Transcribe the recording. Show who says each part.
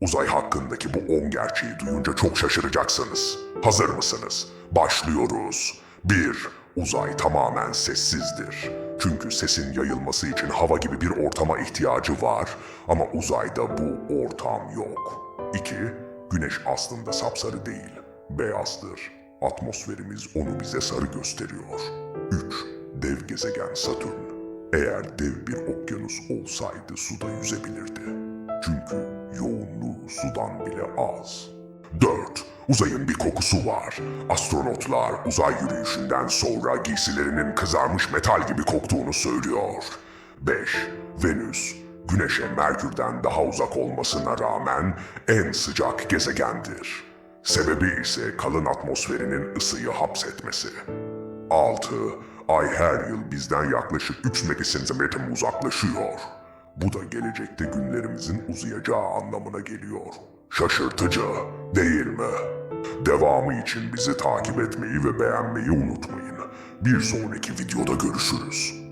Speaker 1: Uzay hakkındaki bu 10 gerçeği duyunca çok şaşıracaksınız. Hazır mısınız? Başlıyoruz. 1. Uzay tamamen sessizdir. Çünkü sesin yayılması için hava gibi bir ortama ihtiyacı var ama uzayda bu ortam yok. 2. Güneş aslında sapsarı değil, beyazdır. Atmosferimiz onu bize sarı gösteriyor. 3. Dev gezegen Satürn. Eğer dev bir okyanus olsaydı suda yüzebilirdi. Çünkü sudan bile az. 4. Uzayın bir kokusu var. Astronotlar uzay yürüyüşünden sonra giysilerinin kızarmış metal gibi koktuğunu söylüyor. 5. Venüs, Güneş'e Merkür'den daha uzak olmasına rağmen en sıcak gezegendir. Sebebi ise kalın atmosferinin ısıyı hapsetmesi. 6. Ay her yıl bizden yaklaşık 3 megasentimetre uzaklaşıyor. Bu da gelecekte günlerimizin uzayacağı anlamına geliyor. Şaşırtıcı, değil mi? Devamı için bizi takip etmeyi ve beğenmeyi unutmayın. Bir sonraki videoda görüşürüz.